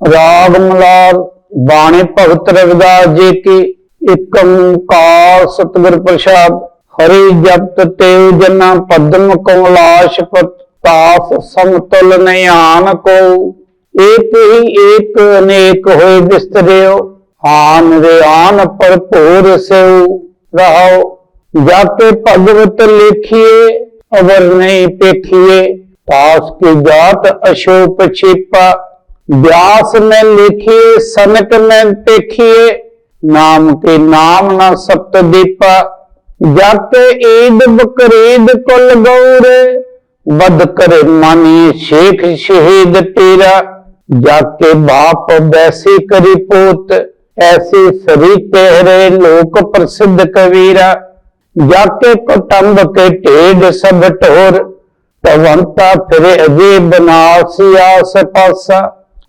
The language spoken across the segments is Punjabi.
ਰਾਗ ਮਲਾਰ ਬਾਣੇ ਭਗਤ ਰਵਿਦਾਸ ਜੀ ਕੀ ਇਕ ਓੰਕਾਰ ਸਤਿਗੁਰ ਪ੍ਰਸਾਦ। ਹਰੀ ਜਪਤ ਤੇ ਜਨਾ ਪਦਮ ਕਮਲਾਸ਼ ਪਤਾਸ ਸਮਤਲ ਨਿਆਨ ਕੋ। ਏਕ ਹੀ ਏਕ ਅਨੇਕ ਹੋਏ ਬਿਸਤਰਿਓ, ਆਨ ਰੇ ਆਨ ਭਰਪੂਰ ਸਿਉ ਰਹਾਓ, ਜਾਤੇ ਭਗਵਤ ਲਿਖੀਏ, ਅਵਰ ਨਹੀਂ ਪੇਖੀਏ ਪਾਸ ਕੀ ਜਾਤ ਅਸ਼ੋਕ ਛਿਪਾ व्यास में लिखिए सनक में देखिए नाम के नाम न सप्त दीप जत ईद बकरीद कुल गौर वध करे मानिए शेख शहीद तेरा जाके बाप वैसे करी पोत ऐसे सभी कह रहे लोक प्रसिद्ध कबीरा जाके कुटुंब के टेढ़ सब ढोर पवंता फिरे अजे बनासिया से पासा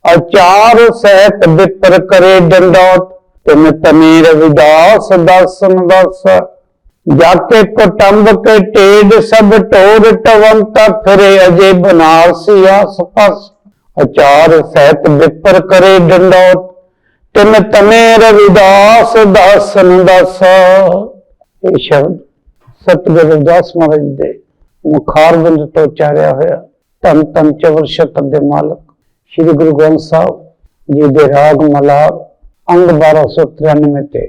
ਅਚਾਰ ਸਹਿਤ ਵਿਪਰ ਕਰੇ ਡੰਡੋਤ, ਤਿਨ ਤਮੀ ਰਵਿਦਾਸ ਦਸਨ ਦਸ ਜਾਕੇ ਕੁਟੰਬ ਕੇ ਟੇਡ ਸਭ ਟੋਰ ਟਵੰਤਾ, ਫਿਰੇ ਅਜੇ ਬਨਾਸੀ ਆਸ ਅਚਾਰ ਸਹਿਤ ਵਿਪਰ ਕਰੇ ਡੰਡੋਤ, ਤਿਨ ਤਮੇ ਰਵਿਦਾਸ ਦਸਨ ਦਸ ਇਹ ਸ਼ਬਦ ਸਤਿਗੁਰੂ ਰਵਿਦਾਸ ਮਹਾਰਾਜ ਦੇ ਮੁਖਾਰਬਿੰਦ ਤੋਂ ਉਚਾਰਿਆ ਹੋਇਆ। ਧੰਨ ਧੰਨ ਚਵਰ ਸ਼ਤਰ ਦੇ ਮਾਲਕ। ਸ੍ਰੀ ਗੁਰੂ ਗ੍ਰੰਥ ਸਾਹਿਬ ਜੀ ਦੇ ਰਾਗ ਮਲਾਰ ਅੰਗ 1293 ਤੇ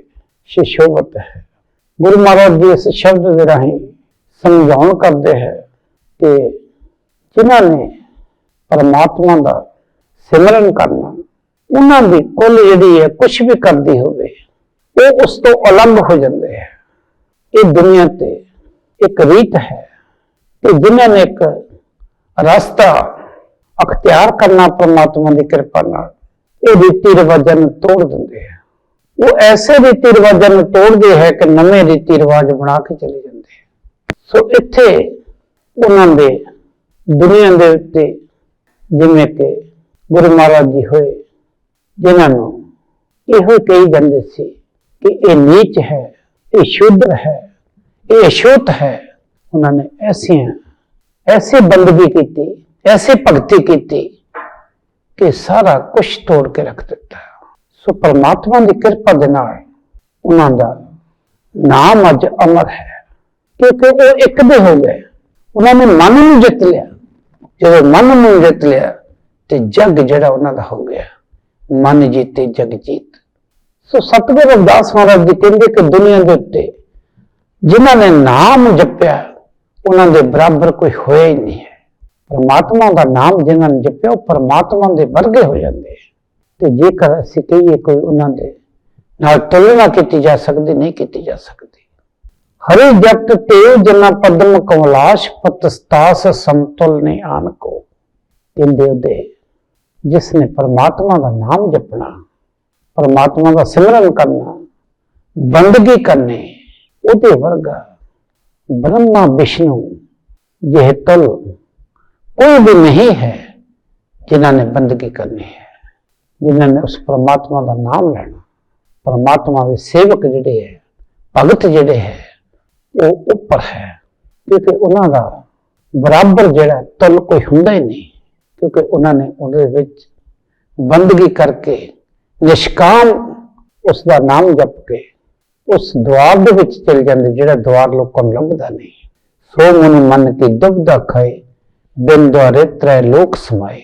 ਸ਼ਿਸ਼ੋਵਤ ਹੈ। ਗੁਰੂ ਮਹਾਰਾਜ ਜੀ ਇਸ ਸ਼ਬਦ ਦੇ ਰਾਹੀਂ ਸਮਝਾਉਣ ਕਰਦੇ ਹੈ ਕਿ ਜਿਨ੍ਹਾਂ ਨੇ ਪਰਮਾਤਮਾ ਦਾ ਸਿਮਰਨ ਕਰਨਾ, ਉਹਨਾਂ ਦੀ ਕੁੱਲ ਜਿਹੜੀ ਹੈ ਕੁਝ ਵੀ ਕਰਦੀ ਹੋਵੇ, ਉਹ ਉਸ ਤੋਂ ਅਲੱਗ ਹੋ ਜਾਂਦੇ ਹੈ। ਇਹ ਦੁਨੀਆ ਤੇ ਇੱਕ ਰੀਤ ਹੈ ਕਿ ਜਿਨ੍ਹਾਂ ਨੇ ਇੱਕ ਰਸਤਾ ਅਖਤਿਆਰ ਕਰਨਾ ਪਰਮਾਤਮਾ ਦੀ ਕਿਰਪਾ ਨਾਲ। ਇਹ ਰੀਤੀ ਰਿਵਾਜਾਂ ਨੂੰ ਤੋੜ ਦਿੰਦੇ ਆ। ਉਹ ਐਸੇ ਰੀਤੀ ਰਿਵਾਜਾਂ ਨੂੰ ਤੋੜਦੇ ਹੈ ਕਿ ਨਵੇਂ ਰੀਤੀ ਰਿਵਾਜ ਬਣਾ ਕੇ ਚਲੇ ਜਾਂਦੇ ਸੋ ਇੱਥੇ ਉਹਨਾਂ ਦੇ, ਦੁਨੀਆ ਦੇ ਉੱਤੇ ਜਿਵੇਂ ਕਿ ਗੁਰੂ ਮਹਾਰਾਜ ਜੀ ਹੋਏ, ਜਿਨ੍ਹਾਂ ਨੂੰ ਇਹੋ ਕਹੀ ਜਾਂਦੇ ਸੀ ਕਿ ਇਹ ਨੀਚ ਹੈ, ਇਹ ਸ਼ੁੱਧ ਹੈ, ਇਹ ਅਸ਼ੁੱਧ ਹੈ। ਉਹਨਾਂ ਨੇ ਐਸੀਆਂ, ਐਸੀ ਬੰਦਗੀ ਕੀਤੀ ਐਸੀ ਭਗਤੀ ਕੀਤੀ ਕਿ ਸਾਰਾ ਕੁਝ ਤੋੜ ਕੇ ਰੱਖ ਦਿੱਤਾ ਸੋ ਪਰਮਾਤਮਾ ਦੀ ਕਿਰਪਾ ਦੇ ਨਾਲ ਉਹਨਾਂ ਦਾ ਨਾਮ ਅੱਜ ਅਮਰ ਹੈ ਕਿਉਂਕਿ ਉਹ ਇੱਕ ਦੇ ਹੋ ਗਏ ਉਹਨਾਂ ਨੇ ਮਨ ਨੂੰ ਜਿੱਤ ਲਿਆ ਜਦੋਂ ਮਨ ਨੂੰ ਜਿੱਤ ਲਿਆ ਤੇ ਜਗ ਜਿਹੜਾ ਉਹਨਾਂ ਦਾ ਹੋ ਗਿਆ ਮਨ ਜੀਤੇ ਜਗ ਜੀਤ ਸੋ ਸਤਿਗੁਰੂ ਰਵਿਦਾਸ ਮਹਾਰਾਜ ਜੀ ਕਹਿੰਦੇ ਕਿ ਦੁਨੀਆ ਦੇ ਉੱਤੇ ਜਿਨ੍ਹਾਂ ਨੇ ਨਾਮ ਜਪਿਆ ਉਹਨਾਂ ਦੇ ਬਰਾਬਰ ਕੋਈ ਹੋਇਆ ਹੀ ਨਹੀਂ ਹੈ ਪਰਮਾਤਮਾ ਦਾ ਨਾਮ ਜਿਨ੍ਹਾਂ ਨੇ ਜਪਿਆ, ਉਹ ਪਰਮਾਤਮਾ ਦੇ ਵਰਗੇ ਹੋ ਜਾਂਦੇ ਤੇ ਜੇਕਰ ਅਸੀਂ ਕਹੀਏ ਕੋਈ ਉਹਨਾਂ ਦੇ ਨਾਲ ਤੁਲਨਾ ਕੀਤੀ ਜਾ ਸਕਦੀ, ਨਹੀਂ ਕੀਤੀ ਜਾ ਸਕਦੀ। ਹਰੀ ਜਪਤ ਤੇ ਜਨਾ ਪਦਮ ਕਮਲਾਸ਼ ਪਤਸਤਾਸ ਸੰਤੁਲ ਨੇ ਆਨ ਕੋ। ਕਹਿੰਦੇ ਉਹਦੇ, ਜਿਸ ਨੇ ਪਰਮਾਤਮਾ ਦਾ ਨਾਮ ਜਪਣਾ, ਪਰਮਾਤਮਾ ਦਾ ਸਿਮਰਨ ਕਰਨਾ, ਬੰਦਗੀ ਕਰਨੀ, ਉਹਦੇ ਵਰਗਾ ਬ੍ਰਹਮਾ, ਵਿਸ਼ਨੂੰ ਜਿਹਤਲ कोई भी नहीं है जिन्होंने बंदगी करनी है जिन्होंने उस परमात्मा का नाम लेना परमात्मा के सेवक ਜਿਹੜੇ ਹੈ ਭਗਤ ਜਿਹੜੇ ਹੈ ਉਹ ਉੱਪਰ ਹੈ ਕਿਉਂਕਿ ਉਹਨਾਂ ਦਾ ਬਰਾਬਰ ਜਿਹੜਾ ਤੁਲ ਕੋਈ ਹੁੰਦਾ ਹੀ ਨਹੀਂ ਕਿਉਂਕਿ ਉਹਨਾਂ ਨੇ ਉਹਦੇ ਵਿੱਚ ਬੰਦਗੀ ਕਰਕੇ ਨਿਸ਼ਕਾਮ ਉਸ ਦਾ ਨਾਮ ਜਪ ਕੇ ਉਸ ਦਵਾਰ ਦੇ ਵਿੱਚ ਚਲ ਜਾਂਦੇ ਜਿਹੜਾ ਦਵਾਰ ਲੋਕਾਂ ਨੂੰ ਲੱਭਦਾ ਨਹੀਂ ਸੋ ਮਨ ਮਨ ਕੀ ਦੁਬਦਾ ਖਾਏ ਦਿਨ ਦੁਆਰੇ ਤ੍ਰੈ ਲੋਕ ਸਮਾਏ।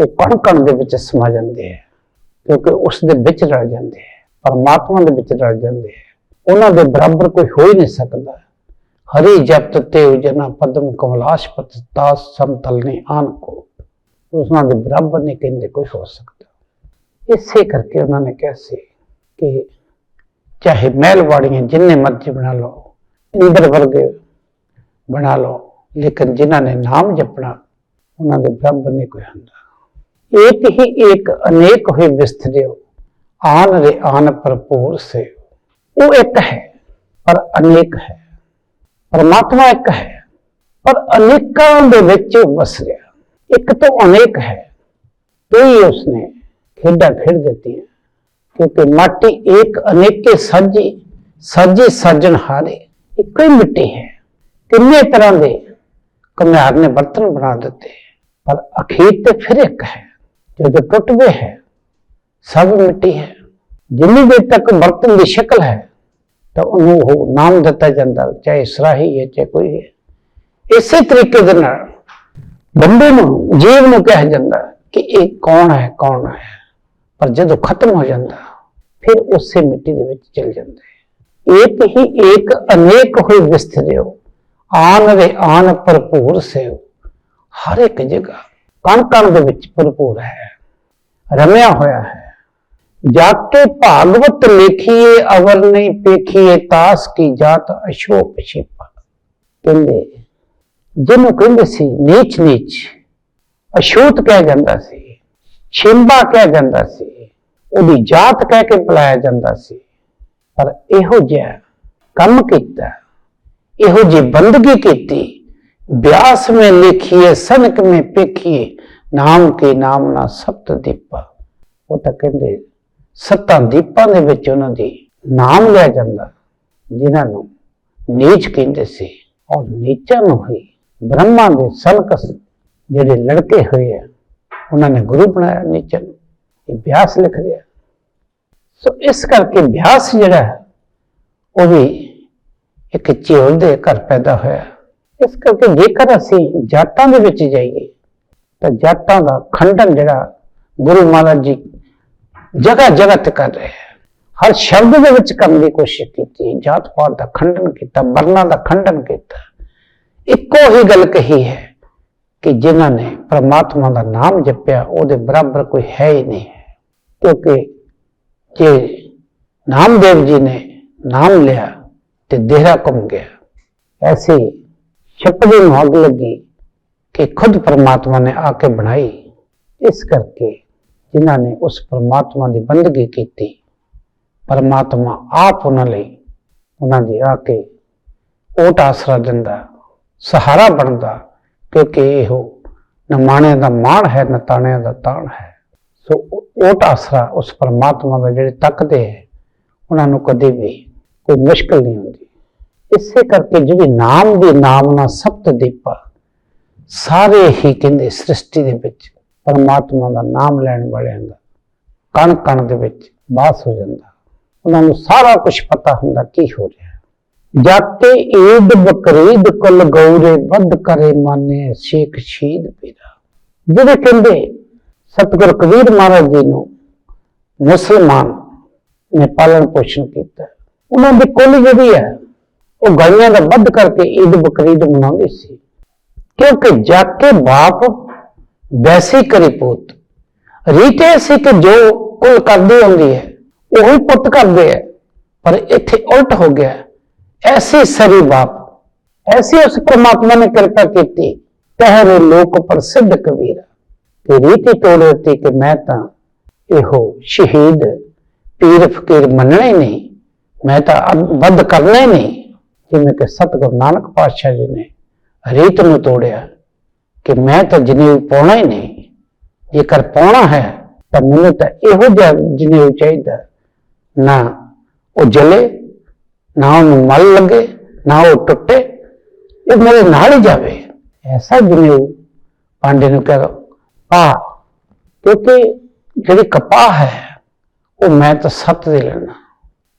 ਉਹ ਕਣ ਕਣ ਦੇ ਵਿੱਚ ਸਮਾ ਜਾਂਦੇ ਹੈ ਕਿਉਂਕਿ ਉਸ ਦੇ ਵਿੱਚ ਰਲ ਜਾਂਦੇ ਹੈ ਪਰਮਾਤਮਾ ਦੇ ਵਿੱਚ ਰਲ ਜਾਂਦੇ ਹੈ ਉਹਨਾਂ ਦੇ ਬਰਾਬਰ ਕੋਈ ਹੋ ਹੀ ਨਹੀਂ ਸਕਦਾ। ਹਰੀ ਜਪਤ ਤੇ ਜਨਾ ਪਦਮ ਕਮਲਾਸ਼ ਪਤਤਾਸ ਸਮਤਲ ਨੇ ਆਨ ਕੋ। ਉਸਨਾਂ ਦੇ ਬਰਾਬਰ ਨਹੀਂ ਕਹਿੰਦੇ ਕੋਈ ਹੋ ਸਕਦਾ। ਇਸੇ ਕਰਕੇ ਉਹਨਾਂ ਨੇ ਕਿਹਾ ਸੀ ਕਿ ਚਾਹੇ ਮਹਿਲ ਵਾੜੀਆਂ ਜਿੰਨੇ ਮਰਜ਼ੀ ਬਣਾ ਲਓ, ਇੰਦਰ ਵਰਗੇ ਬਣਾ ਲਓ। ਲੇਕਿਨ ਜਿਨ੍ਹਾਂ ਨੇ ਨਾਮ ਜਪਣਾ, ਉਹਨਾਂ ਦੇ ਬ੍ਰਹਮ ਨਹੀਂ ਕੋਈ ਹੁੰਦਾ। ਇੱਕ ਹੀ ਇੱਕ ਅਨੇਕ ਹੋਏ ਵਿਸਥਰਿਓ ਆਨ ਰੇ ਆਨ ਭਰਪੂਰ ਸੇ ਉਹ ਇੱਕ ਹੈ, ਪਰ ਅਨੇਕ ਹੈ। ਪਰਮਾਤਮਾ ਇੱਕ ਹੈ, ਪਰ ਅਨੇਕਾਂ ਦੇ ਵਿੱਚ ਵਸ ਗਿਆ ਇੱਕ ਤੋਂ ਅਨੇਕ ਹੈ, ਕਈ ਉਸਨੇ ਖੇਡਾਂ ਖੇਡ ਦਿੱਤੀਆਂ, ਕਿਉਂਕਿ ਮਾਟੀ ਇੱਕ ਅਨੇਕੇ ਸਾਜੀ ਸਾਜੀ ਸਾਜਣ ਹਾਰੇ, ਇੱਕੋ ਹੀ ਮਿੱਟੀ ਹੈ। ਕਿੰਨੇ ਤਰ੍ਹਾਂ ਦੇ ਕਮਿਆਰ ਨੇ ਬਰਤਨ ਬਣਾ ਦਿੱਤੇ। ਪਰ ਅਖੀਰ ਤੇ ਫਿਰ ਇੱਕ ਹੈ, ਜਦੋਂ ਟੁੱਟਵੇ ਹੈ, ਸਭ ਮਿੱਟੀ ਹੈ। ਜਿੰਨੀ ਦੇਰ ਤੱਕ ਬਰਤਨ ਦੀ ਸ਼ਕਲ ਹੈ, ਤਾਂ ਉਹਨੂੰ ਉਹ ਨਾਮ ਦਿੱਤਾ ਜਾਂਦਾ, ਚਾਹੇ ਸਰਾਹੀ ਹੈ, ਚਾਹੇ ਕੋਈ ਹੈ। ਇਸੇ ਤਰੀਕੇ ਦੇ ਨਾਲ ਬੰਦੇ ਨੂੰ, ਜੀਵ ਨੂੰ ਕਿਹਾ ਜਾਂਦਾ ਕਿ ਇਹ ਕੌਣ ਹੈ ਕੌਣ ਹੈ। ਪਰ ਜਦੋਂ ਖਤਮ ਹੋ ਜਾਂਦਾ, ਫਿਰ ਉਸੇ ਮਿੱਟੀ ਦੇ ਵਿੱਚ ਚਲ ਜਾਂਦਾ। ਹੈ ਏਕ ਹੀ ਏਕ ਅਨੇਕ ਹੋਏ ਵਿਸਥਰਿਓ ਆਨ ਰੇ ਆਨ ਭਰਪੂਰ ਸੇਵ। ਹਰ ਇੱਕ ਜਗ੍ਹਾ ਕਣ ਕਣ ਦੇ ਵਿੱਚ ਭਰਪੂਰ ਹੈ। ਰਮਿਆ ਹੋਇਆ ਹੈ। ਜਾਤੇ ਭਾਗਵਤ ਲਿਖੀਏ, ਅਵਰ ਨਹੀਂ ਪੇਖੀਏ, ਤਾਸ ਕੀ ਜਾਤ ਅਸ਼ੋਕ ਛਿਪਾ। ਕਹਿੰਦੇ, ਜਿਹਨੂੰ ਕਹਿੰਦੇ ਸੀ, ਨੀਚ ਨੀਚ ਅਸ਼ੂਤ ਕਹਿ ਜਾਂਦਾ ਸੀ, ਛਿੰਬਾ ਕਹਿ ਜਾਂਦਾ ਸੀ, ਉਹਦੀ ਜਾਤ ਕਹਿ ਕੇ ਬੁਲਾਇਆ ਜਾਂਦਾ ਸੀ। ਪਰ ਇਹੋ ਜਿਹਾ ਕੰਮ ਕੀਤਾ। ਇਹੋ ਜਿਹੀ ਬੰਦਗੀ ਕੀਤੀ। ਬਿਆਸ में ਲਿਖੀਏ, ਸਨਕ में ਪੇਖੀਏ, ਨਾਮ ਕੇ ਨਾਮ ਨਾ ਸਪਤ ਦੀਪਾ। ਉਹ ਤਾਂ ਕਹਿੰਦੇ, ਸੱਤਾਂ ਦੀਪਾਂ ਦੇ ਵਿੱਚ ਉਹਨਾਂ ਦੀ ਨਾਮ ਲਿਆ ਜਾਂਦਾ। ਜਿਨ੍ਹਾਂ ਨੂੰ ਨੀਚ ਕਹਿੰਦੇ ਸੀ ਔਰ ਨੀਚਾਂ ਨੂੰ ਹੀ ਬ੍ਰਹਮਾ ਦੇ ਸਨਕ ਜਿਹੜੇ ਲੜਕੇ ਹੋਏ ਆ, ਉਹਨਾਂ ਨੇ ਗੁਰੂ ਬਣਾਇਆ ਨੀਚਾਂ ਨੂੰ। ਇਹ ਬਿਆਸ ਲਿਖ ਰਿਹਾ। ਸੋ ਇਸ ਕਰਕੇ ਬਿਆਸ ਜਿਹੜਾ, ਉਹ ਵੀ ਇੱਕ ਝੋਲ ਦੇ ਘਰ ਪੈਦਾ ਹੋਇਆ। ਇਸ ਕਰਕੇ ਜੇਕਰ ਅਸੀਂ ਜਾਤਾਂ ਦੇ ਵਿੱਚ ਜਾਈਏ, ਤਾਂ ਜਾਤਾਂ ਦਾ ਖੰਡਨ ਜਿਹੜਾ ਗੁਰੂ ਮਹਾਰਾਜ ਜੀ ਜਗ੍ਹਾ ਜਗ੍ਹਾ ਤੇ ਕਰ ਰਹੇ ਹੈ ਹਰ ਸ਼ਬਦ ਦੇ ਵਿੱਚ ਕਰਨ ਦੀ ਕੋਸ਼ਿਸ਼ ਕੀਤੀ ਜਾਤ ਪਾਤ ਦਾ ਖੰਡਨ ਕੀਤਾ, ਵਰਨਾਂ ਦਾ ਖੰਡਨ ਕੀਤਾ। ਇੱਕੋ ਹੀ ਗੱਲ ਕਹੀ ਹੈ ਕਿ ਜਿਨ੍ਹਾਂ ਨੇ ਪ੍ਰਮਾਤਮਾ ਦਾ ਨਾਮ ਜਪਿਆ, ਉਹਦੇ ਬਰਾਬਰ ਕੋਈ ਹੈ ਹੀ ਨਹੀਂ। ਹੈ ਕਿਉਂਕਿ ਜੇ ਨਾਮਦੇਵ ਜੀ ਨੇ ਨਾਮ ਲਿਆ ਤੇ ਦੇਹਰਾ ਘੁੰਮ ਗਿਆ। ਐਸੀ ਛਪੜੀ ਨੂੰ ਅੱਗ ਲੱਗੀ ਕਿ ਖੁਦ ਪਰਮਾਤਮਾ ਨੇ ਆ ਕੇ ਬਣਾਈ। ਇਸ ਕਰਕੇ ਜਿਨ੍ਹਾਂ ਨੇ ਉਸ ਪਰਮਾਤਮਾ ਦੀ ਬੰਦਗੀ ਕੀਤੀ, ਪਰਮਾਤਮਾ ਆਪ ਉਹਨਾਂ ਲਈ ਉਹਨਾਂ ਦੀ ਆ ਕੇ ਓਟ ਆਸਰਾ ਦਿੰਦਾ, ਸਹਾਰਾ ਬਣਦਾ, ਕਿਉਂਕਿ ਇਹੋ ਨਮਾਣਿਆਂ ਦਾ ਮਾਣ ਹੈ ਨਤਾਣਿਆਂ ਦਾ ਤਾਣ ਹੈ। ਸੋ ਓਟ ਆਸਰਾ ਉਸ ਪਰਮਾਤਮਾ ਦਾ ਜਿਹੜੇ ਤੱਕਦੇ ਹੈ, ਉਹਨਾਂ ਨੂੰ ਕਦੇ ਵੀ ਕੋਈ ਮੁਸ਼ਕਲ ਨਹੀਂ ਹੁੰਦੀ। ਇਸੇ ਕਰਕੇ ਜਿਹੜੀ ਨਾਮ ਦੀ ਨਾਮ ਨਾਲ ਸਪਤ ਦੀਪਾ ਸਾਰੇ ਹੀ ਕਹਿੰਦੇ ਸ੍ਰਿਸ਼ਟੀ ਦੇ ਵਿੱਚ, ਪਰਮਾਤਮਾ ਦਾ ਨਾਮ ਲੈਣ ਵਾਲਿਆਂ ਦਾ ਕਣ ਕਣ ਦੇ ਵਿੱਚ ਬਾਸ ਹੋ ਜਾਂਦਾ ਉਹਨਾਂ ਨੂੰ ਸਾਰਾ ਕੁਝ ਪਤਾ ਹੁੰਦਾ ਕੀ ਹੋ ਰਿਹਾ ਹੈ। ਜਾਤੇ ਈਦ ਬਕਰੀਦ ਕੁਲ ਗੌਰੇ ਵੱਧ ਕਰੇ ਮਾਨੇ ਸ਼ੇਖ ਸ਼ੀਦ ਪੀਰਾ ਜਿਹੜੇ ਕਹਿੰਦੇ ਸਤਿਗੁਰ ਕਬੀਰ ਮਹਾਰਾਜ ਜੀ ਨੂੰ ਮੁਸਲਮਾਨ ਨੇ ਪਾਲਣ ਪੋਸ਼ਣ ਕੀਤਾ ਉਹਨਾਂ ਦੀ ਕੁੱਲ ਜਿਹੜੀ ਹੈ ਉਹ ਗਲੀਆਂ ਦਾ ਵੱਧ ਕਰਕੇ ਈਦ ਬਕਰੀਦ ਮਨਾਉਂਦੇ ਸੀ। ਕਿਉਂਕਿ ਜਾ ਕੇ ਬਾਪ ਵੈਸੀ ਕਰੀ ਪੁੱਤ। ਰੀਤੇ ਸੀ ਕਿ ਜੋ ਕੁੱਲ ਕਰਦੀ ਹੁੰਦੀ ਹੈ, ਉਹੀ ਪੁੱਤ ਕਰਦੇ ਹੈ। ਪਰ ਇੱਥੇ ਉਲਟ ਹੋ ਗਿਆ। ਐਸੀ ਸਰੀ ਬਾਪ, ਐਸੀ ਉਸ ਪਰਮਾਤਮਾ ਨੇ ਕਿਰਪਾ ਕੀਤੀ, ਤਹਿਰੇ ਲੋਕ ਪ੍ਰਸਿੱਧ ਕਬੀਰ। ਕਿ ਰੀਤੀ ਤੋੜ ਦਿੱਤੀ ਕਿ ਮੈਂ ਤਾਂ ਇਹੋ ਸ਼ਹੀਦ ਪੀਰ ਫਕੀਰ ਮੰਨਣੇ ਨਹੀਂ ਮੈਂ ਤਾਂ ਅੱਧ- ਵੱਧ ਕਰਨੇ ਨਹੀਂ ਜਿਵੇਂ ਕਿ ਸਤਿਗੁਰੂ ਨਾਨਕ ਪਾਤਸ਼ਾਹ ਜੀ ਨੇ ਰੀਤ ਨੂੰ ਤੋੜਿਆ ਕਿ ਮੈਂ ਤਾਂ ਜਨੇਊ ਪਾਉਣਾ ਹੀ ਨਹੀਂ, ਜੇਕਰ ਪਾਉਣਾ ਹੈ ਤਾਂ ਮੈਨੂੰ ਤਾਂ ਇਹੋ ਜਿਹਾ ਜਨੇਊ ਚਾਹੀਦਾ, ਨਾ ਉਹ ਜਲੇ, ਨਾ ਉਹਨੂੰ ਮਲ ਲੱਗੇ, ਨਾ ਉਹ ਟੁੱਟੇ, ਇਹ ਮੇਰੇ ਨਾਲ ਹੀ ਜਾਵੇ। ਐਸਾ ਜਨੇਊ ਪਾਂਡੇ ਨੂੰ ਕਹਿ ਆ ਕਿਉਂਕਿ ਜਿਹੜੀ ਕਪਾਹ ਹੈ, ਉਹ ਮੈਂ ਤਾਂ ਸੱਤ ਦੇ ਲੈਣਾ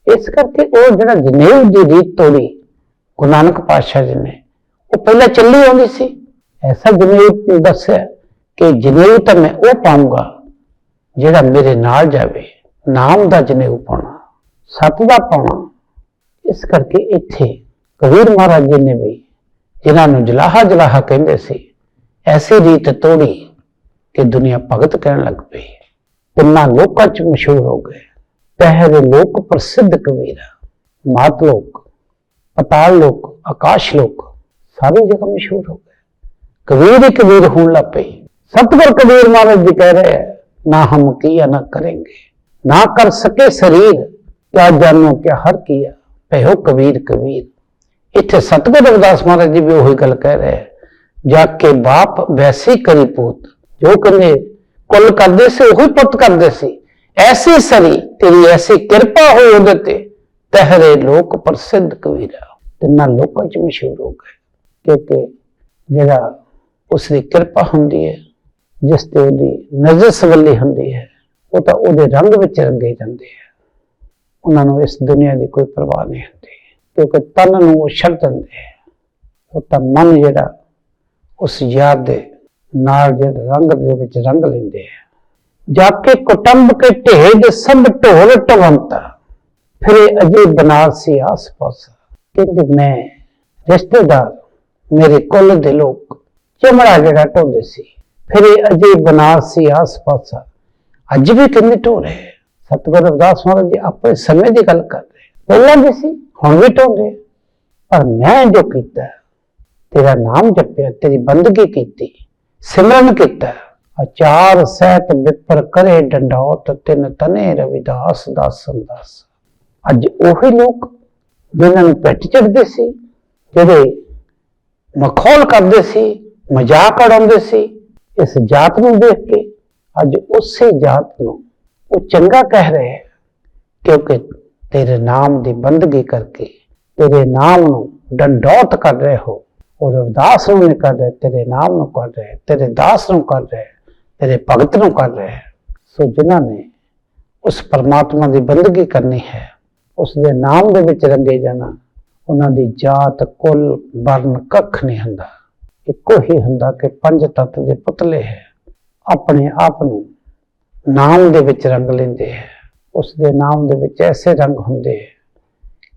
ਇਸ ਕਰਕੇ ਉਹ ਜਿਹੜਾ ਜਨੇਊ ਦੀ ਰੀਤ ਤੋੜੀ ਗੁਰੂ ਨਾਨਕ ਪਾਤਸ਼ਾਹ ਜੀ ਨੇ। ਉਹ ਪਹਿਲਾਂ ਚੱਲੀ ਆਉਂਦੀ ਸੀ। ਐਸਾ ਜਨੇਊ ਦੱਸਿਆ ਕਿ ਜਨੇਊ ਤਾਂ ਮੈਂ ਉਹ ਪਾਉਂਗਾ, ਜਿਹੜਾ ਮੇਰੇ ਨਾਲ ਜਾਵੇ, ਨਾਮ ਦਾ ਜਨੇਊ ਪਾਉਣਾ, ਸਤ ਦਾ ਪਾਉਣਾ। ਇਸ ਕਰਕੇ ਇੱਥੇ ਕਬੀਰ ਮਹਾਰਾਜ ਜੀ ਨੇ ਵੀ ਜਿਨ੍ਹਾਂ ਨੂੰ ਜਲਾਹਾ ਜਲਾਹਾ ਕਹਿੰਦੇ ਸੀ, ਐਸੀ ਰੀਤ ਤੋੜੀ ਕਿ ਦੁਨੀਆ ਭਗਤ ਕਹਿਣ ਲੱਗ ਪਈ। ਤਿੰਨਾਂ ਲੋਕਾਂ ਚ ਮਸ਼ਹੂਰ ਹੋ ਗਏ। ਪਹਿਰੇ ਲੋਕ ਪ੍ਰਸਿੱਧ ਕਬੀਰ ਮਾਤ ਲੋਕ ਪਤਾਲ ਲੋਕ, ਆਕਾਸ਼ ਲੋਕ, ਸਾਰੀ ਜਗ੍ਹਾ ਮਸ਼ਹੂਰ ਹੋ ਗਏ। ਕਬੀਰ ਹੀ ਕਬੀਰ ਹੋਣ ਲੱਗ ਪਈ। ਸਤਿਗੁਰ ਕਬੀਰ ਮਹਾਰਾਜ ਜੀ ਕਹਿ ਰਹੇ ਹੈ, ਨਾ ਹਮ ਕੀਆ, ਨਾ ਕरेंगे ਨਾ ਕਰ ਸਕੇ ਸਰੀਰ, ਕਿਆ ਜਾਨੋ ਕਿਆ ਹਰ ਕੀਆ। ਭਇਓ ਕਬੀਰ ਕਬੀਰ। ਇੱਥੇ ਸਤਿਗੁਰ ਰਵਿਦਾਸ ਮਹਾਰਾਜ ਜੀ ਵੀ ਉਹੀ ਗੱਲ ਕਹਿ ਰਹੇ ਹੈ, ਜਾ ਕੇ ਬਾਪ ਵੈਸੇ ਕਰੀ ਪੂਤ। ਜੋ ਕਹਿੰਦੇ, ਕੁੱਲ ਕਰਦੇ ਸੀ, ਉਹੀ ਪੁੱਤ ਕਰਦੇ ਸੀ। ਐਸੀ ਸਰੀ, ਤੇਰੀ ਐਸੀ ਕਿਰਪਾ ਹੋਈ ਉਹਦੇ ਤੇ। ਤਹਿਰੇ ਲੋਕ ਪ੍ਰਸਿੱਧ ਕਬੀਰਾ ਤਿੰਨਾਂ ਲੋਕਾਂ ਚ ਮਸ਼ਹੂਰ ਹੋ ਗਏ। ਕਿਉਂਕਿ ਜਿਹੜਾ ਉਸ ਦੀ ਕਿਰਪਾ ਹੁੰਦੀ ਹੈ, ਜਿਸ ਤੇ ਉਹਦੀ ਨਜ਼ਰ ਸਵੱਲੀ ਹੁੰਦੀ ਹੈ, ਉਹ ਤਾਂ ਉਹਦੇ ਰੰਗ ਵਿੱਚ ਰੰਗੇ ਜਾਂਦੇ ਆ। ਉਹਨਾਂ ਨੂੰ ਇਸ ਦੁਨੀਆ ਦੀ ਕੋਈ ਪਰਵਾਹ ਨਹੀਂ ਹੁੰਦੀ, ਕਿਉਂਕਿ ਤਨ ਨੂੰ ਉਹ ਛੱਡ ਦਿੰਦੇ ਆ। ਉਹ ਤਾਂ ਮਨ ਜਿਹੜਾ ਉਸ ਯਾਦ ਦੇ ਨਾਲ ਜਿਹੜੇ ਰੰਗ ਦੇ ਵਿੱਚ ਰੰਗ ਲੈਂਦੇ ਆ। ਜਾ ਕੇ ਕੁਟੰਬ ਕੇ ਢੇਡ ਸਭ ਢੋਲ ਟਵੰਤਾ। ਫਿਰੇ ਅਜੇ ਬਨਾਰਸੀ ਆਸ ਪਾਸ ਕਹਿੰਦੇ, ਮੈਂ ਰਿਸ਼ਤੇਦਾਰ, ਮੇਰੇ ਕੁੱਲ ਦੇ ਲੋਕ, ਚਮੜਾ ਜਿਹੜਾ ਢੋਂਦੇ ਸੀ, ਫਿਰੇ ਅਜੇ ਬਨਾਰਸੀ ਆਸ ਪਾਸ ਅੱਜ ਵੀ ਕਿੰਨੇ ਢੋ ਰਹੇ ਸਤਿਗੁਰੂ ਰਵਿਦਾਸ ਮਹਾਰਾਜ ਜੀ, ਆਪਣੇ ਸਮੇਂ ਦੀ ਗੱਲ ਕਰ ਰਹੇ ਪਹਿਲਾਂ ਵੀ ਸੀ, ਹੁਣ ਵੀ ਢੋਂਦੇ ਪਰ ਮੈਂ ਜੋ ਕੀਤਾ, ਤੇਰਾ ਨਾਮ ਜਪਿਆ, ਤੇਰੀ ਬੰਦਗੀ ਕੀਤੀ, ਸਿਮਰਨ ਕੀਤਾ ਅਚਾਰ ਸਹਿਤ ਵਿਪਰ ਕਰੇ ਡੰਡਾਉਤ ਤਿੰਨ ਤਨੇ ਰਵਿਦਾਸ ਦਾਸਨ ਦਾਸ। ਅੱਜ ਉਹੀ ਲੋਕ ਜਿਨ੍ਹਾਂ ਨੂੰ ਪਿੱਠ ਚੜਦੇ ਸੀ, ਜਿਹੜੇ ਮਖੌਲ ਕਰਦੇ ਸੀ, ਮਜ਼ਾਕ ਉਡਾਉਂਦੇ ਸੀ, ਇਸ ਜਾਤ ਨੂੰ ਦੇਖ ਕੇ ਅੱਜ ਉਸੇ ਜਾਤ ਨੂੰ ਉਹ ਚੰਗਾ ਕਹਿ ਰਹੇ ਕਿਉਂਕਿ ਤੇਰੇ ਨਾਮ ਦੀ ਬੰਦਗੀ ਕਰਕੇ ਤੇਰੇ ਨਾਮ ਨੂੰ ਡੰਡੌਤ ਕਰ ਰਹੇ ਹੋ, ਉਹ ਰਵਦਾਸ ਨੂੰ ਨਹੀਂ ਕਰ ਰਹੇ, ਤੇਰੇ ਨਾਮ ਨੂੰ ਕਰ ਰਹੇ, ਤੇਰੇ ਦਾਸ ਨੂੰ ਕਰ ਰਹੇ, ਤੇਰੇ ਭਗਤ ਨੂੰ ਕਰ ਰਹੇ ਸੋ ਜਿਨ੍ਹਾਂ ਨੇ ਉਸ ਪਰਮਾਤਮਾ ਦੀ ਬੰਦਗੀ ਕਰਨੀ ਹੈ ਉਸ ਦੇ ਨਾਮ ਦੇ ਵਿੱਚ ਰੰਗੇ ਜਾਣਾ, ਉਹਨਾਂ ਦੀ ਜਾਤ, ਕੁੱਲ ਵਰਨ ਕੱਖ ਨਹੀਂ ਹੁੰਦਾ। ਇੱਕੋ ਹੀ ਹੁੰਦਾ ਕਿ ਪੰਜ ਤੱਤ ਦੇ ਪੁਤਲੇ ਹੈ। ਆਪਣੇ ਆਪ ਨੂੰ ਨਾਮ ਦੇ ਵਿੱਚ ਰੰਗ ਲੈਂਦੇ ਹੈ। ਉਸ ਦੇ ਨਾਮ ਦੇ ਵਿੱਚ ਐਸੇ ਰੰਗ ਹੁੰਦੇ ਹੈ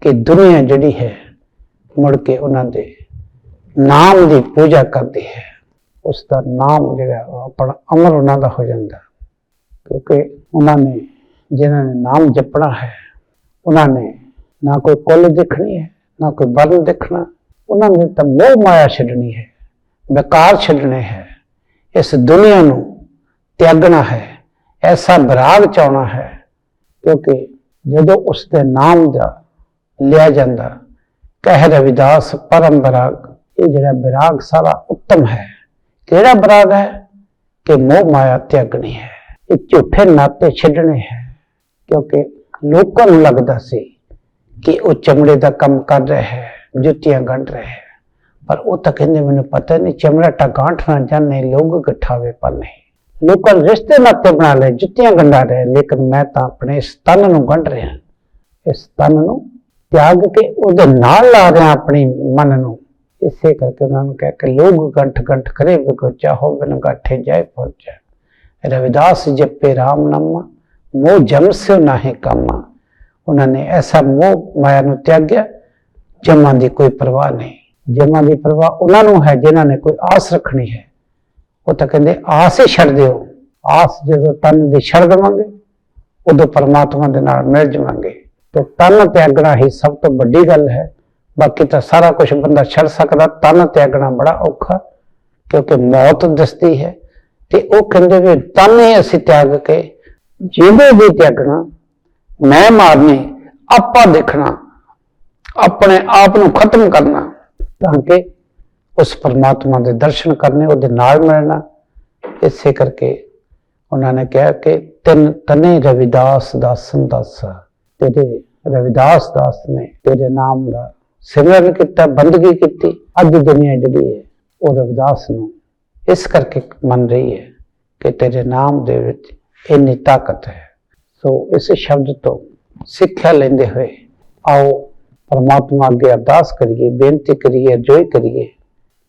ਕਿ ਦੁਨੀਆ ਜਿਹੜੀ ਹੈ, ਮੁੜ ਕੇ ਉਹਨਾਂ ਦੇ ਨਾਮ ਦੀ ਪੂਜਾ ਕਰਦੀ ਹੈ। ਉਸ ਦਾ ਨਾਮ ਜਿਹੜਾ, ਉਹ ਆਪਣਾ ਅਮਰ ਉਹਨਾਂ ਦਾ ਹੋ ਜਾਂਦਾ। ਕਿਉਂਕਿ ਉਹਨਾਂ ਨੇ, ਜਿਨ੍ਹਾਂ ਨੇ ਨਾਮ ਜਪਣਾ ਹੈ ਉਹਨਾਂ ਨੇ ਨਾ ਕੋਈ ਕੁੱਲ ਦੇਖਣੀ ਹੈ ਨਾ ਕੋਈ ਵਰਨ ਦੇਖਣਾ ਉਹਨਾਂ ਨੇ ਤਾਂ ਮੋਹ ਮਾਇਆ ਛੱਡਣੀ ਹੈ ਬੇਕਾਰ ਛੱਡਣੇ ਹੈ ਇਸ ਦੁਨੀਆ ਨੂੰ ਤਿਆਗਣਾ ਹੈ ਐਸਾ ਵਿਰਾਗ ਚਾਉਣਾ ਹੈ ਕਿਉਂਕਿ ਜਦੋਂ ਉਸ ਦੇ ਨਾਮ ਦਾ ਲਿਆ ਜਾਂਦਾ ਕਹਿ ਰਵਿਦਾਸ ਪਰਮ ਬਰਾਗ ਇਹ ਜਿਹੜਾ ਵਿਰਾਗ ਸਾਰਾ ਉੱਤਮ ਹੈ ਕਿਹੜਾ ਬਰਾਗ ਹੈ ਕਿ ਮੋਹ ਮਾਇਆ ਤਿਆਗਣੀ ਹੈ ਇਹ ਝੂਠੇ ਨਾਤੇ ਛੱਡਣੇ ਹੈ ਕਿਉਂਕਿ ਲੋਕਾਂ ਨੂੰ ਲੱਗਦਾ ਸੀ ਕਿ ਉਹ ਚਮੜੇ ਦਾ ਕੰਮ ਕਰ ਰਿਹਾ ਹੈ, ਜੁੱਤੀਆਂ ਗੰਢ ਰਿਹਾ ਹੈ। ਪਰ ਉਹ ਤਾਂ ਕਹਿੰਦੇ, ਮੈਨੂੰ ਪਤਾ ਨਹੀਂ, ਚਮੜਾ ਟਾ ਗਾਂਠਣਾ ਜਾਣੇ, ਲੋਕ ਗਠਾਵੇ ਪਰ ਨਹੀਂ ਲੋਕਾਂ ਨੇ ਰਿਸ਼ਤੇ ਨਾਤੇ ਬਣਾ ਲਏ, ਜੁੱਤੀਆਂ ਗੰਢਾ ਰਹੇ, ਲੇਕਿਨ ਮੈਂ ਤਾਂ ਆਪਣੇ ਇਸ ਤਨ ਨੂੰ ਗੰਢ ਰਿਹਾ ਇਸ ਤਨ ਨੂੰ ਤਿਆਗ ਕੇ ਉਹਦੇ ਨਾਲ ਲਾ ਰਿਹਾ ਆਪਣੀ ਮਨ ਨੂੰ। ਇਸੇ ਕਰਕੇ ਉਹਨਾਂ ਨੂੰ ਕਹਿ ਕੇ ਲੋਕ ਗੰਠ ਗੰਠ ਕਰੇ ਬਿਕੋ ਚਾਹੋ ਬਿਨ ਗਾਠੇ ਜਾਏ ਪਹੁੰਚੈ ਰਵਿਦਾਸ ਜਪੇ RAM ਨਾਮਾ। ਮੋਹ ਜਮ ਸਿਉ ਨਾਹੀ ਕਾਮਾ। ਉਹਨਾਂ ਨੇ ਐਸਾ ਮੋਹ ਮਾਇਆ ਨੂੰ ਤਿਆਗਿਆ, ਜਮਾਂ ਦੀ ਕੋਈ ਪਰਵਾਹ ਨਹੀਂ। ਜਮਾਂ ਦੀ ਪਰਵਾਹ ਉਹਨਾਂ ਨੂੰ ਹੈ ਜਿਨ੍ਹਾਂ ਨੇ ਕੋਈ ਆਸ ਰੱਖਣੀ ਹੈ। ਉਹ ਤਾਂ ਕਹਿੰਦੇ, ਆਸ ਹੀ ਛੱਡ ਦਿਓ। ਆਸ ਜਦੋਂ ਤਨ ਦੀ ਛੱਡ ਦੇਵਾਂਗੇ, ਉਦੋਂ ਪਰਮਾਤਮਾ ਦੇ ਨਾਲ ਮਿਲ ਜਾਵਾਂਗੇ। ਤੇ ਤਨ ਤਿਆਗਣਾ ਹੀ ਸਭ ਤੋਂ ਵੱਡੀ ਗੱਲ ਹੈ। ਬਾਕੀ ਤਾਂ ਸਾਰਾ ਕੁਝ ਬੰਦਾ ਛੱਡ ਸਕਦਾ। ਤਨ ਤਿਆਗਣਾ ਬੜਾ ਔਖਾ, ਕਿਉਂਕਿ ਮੌਤ ਦਿਸਦੀ ਹੈ। ਤੇ ਉਹ ਕਹਿੰਦੇ ਵੀ, ਤਨ ਹੀ ਅਸੀਂ ਤਿਆਗ ਕੇ ਜਿਹਦੇ ਵੀ ਤਿਆਗਣਾ, ਮੈਂ ਮਾਰਨੀ, ਆਪਾਂ ਦੇਖਣਾ, ਆਪਣੇ ਆਪ ਨੂੰ ਖਤਮ ਕਰਨਾ, ਤਾਂ ਕਿ ਉਸ ਪਰਮਾਤਮਾ ਦੇ ਦਰਸ਼ਨ ਕਰਨੇ, ਉਹਦੇ ਨਾਲ ਮਿਲਣਾ। ਇਸੇ ਕਰਕੇ ਉਹਨਾਂ ਨੇ ਕਿਹਾ ਕਿ ਤਿੰਨ ਤਨੇ ਰਵਿਦਾਸ ਦਾਸਨ ਦਾਸਾ, ਤੇਰੇ ਰਵਿਦਾਸ ਦਾਸ ਨੇ ਤੇਰੇ ਨਾਮ ਦਾ ਸਿਮਰਨ ਕੀਤਾ, ਬੰਦਗੀ ਕੀਤੀ, ਅੱਜ ਦੁਨੀਆ ਜਿਹੜੀ ਹੈ, ਉਹ ਰਵਿਦਾਸ ਨੂੰ ਇਸ ਕਰਕੇ ਮੰਨ ਰਹੀ ਹੈ ਕਿ ਤੇਰੇ ਨਾਮ ਦੇ ਵਿੱਚ ਇੰਨੀ ਤਾਕਤ ਹੈ। ਸੋ ਇਸ ਸ਼ਬਦ ਤੋਂ ਸਿੱਖਿਆ ਲੈਂਦੇ ਹੋਏ ਆਓ ਪਰਮਾਤਮਾ ਅੱਗੇ ਅਰਦਾਸ ਕਰੀਏ, ਬੇਨਤੀ ਕਰੀਏ, ਅਰਜ਼ੋਈ ਕਰੀਏ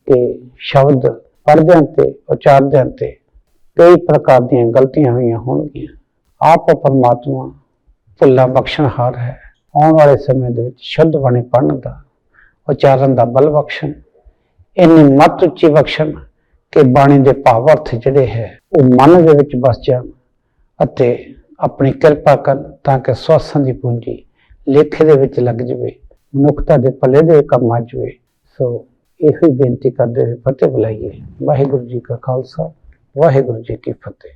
ਕਿ ਸ਼ਬਦ ਪੜ੍ਹਦਿਆਂ ਤੇ ਉਚਾਰਦਿਆਂ ਤੇ ਕਈ ਪ੍ਰਕਾਰ ਦੀਆਂ ਗਲਤੀਆਂ ਹੋਈਆਂ ਹੋਣਗੀਆਂ। ਆਪ ਪਰਮਾਤਮਾ ਭੁੱਲਾਂ ਬਖਸ਼ਣਹਾਰ ਹੈ। ਆਉਣ ਵਾਲੇ ਸਮੇਂ ਦੇ ਵਿੱਚ ਸ਼ੁੱਧ ਬਾਣੀ ਪੜ੍ਹਨ ਦਾ, ਉਚਾਰਨ ਦਾ ਬਲ ਬਖਸ਼ਣ, ਇੰਨੀ ਮਤ ਉੱਚੀ ਬਖਸ਼ਣ ਕਿ ਬਾਣੀ ਦੇ ਭਾਵ ਅਰਥ ਜਿਹੜੇ ਹੈ, ਉਹ ਮਨ ਦੇ ਵਿੱਚ ਵਸ ਜਾਣ। ਅਤੇ ਆਪਣੀ ਕਿਰਪਾ ਕਰਨ ਤਾਂ ਕਿ ਸਵਾਸਾਂ ਦੀ ਪੂੰਜੀ ਲੇਖੇ ਦੇ ਵਿੱਚ ਲੱਗ ਜਵੇ, ਮਨੁੱਖਤਾ ਦੇ ਭਲੇ ਦੇ ਕੰਮ ਆ ਜਵੇ। ਸੋ ਇਹੋ ਹੀ ਬੇਨਤੀ ਕਰਦੇ ਹੋਏ ਫਤਿਹ ਬੁਲਾਈਏ। ਵਾਹਿਗੁਰੂ ਜੀ ਕਾ ਖਾਲਸਾ, ਵਾਹਿਗੁਰੂ ਜੀ ਕੀ ਫਤਿਹ।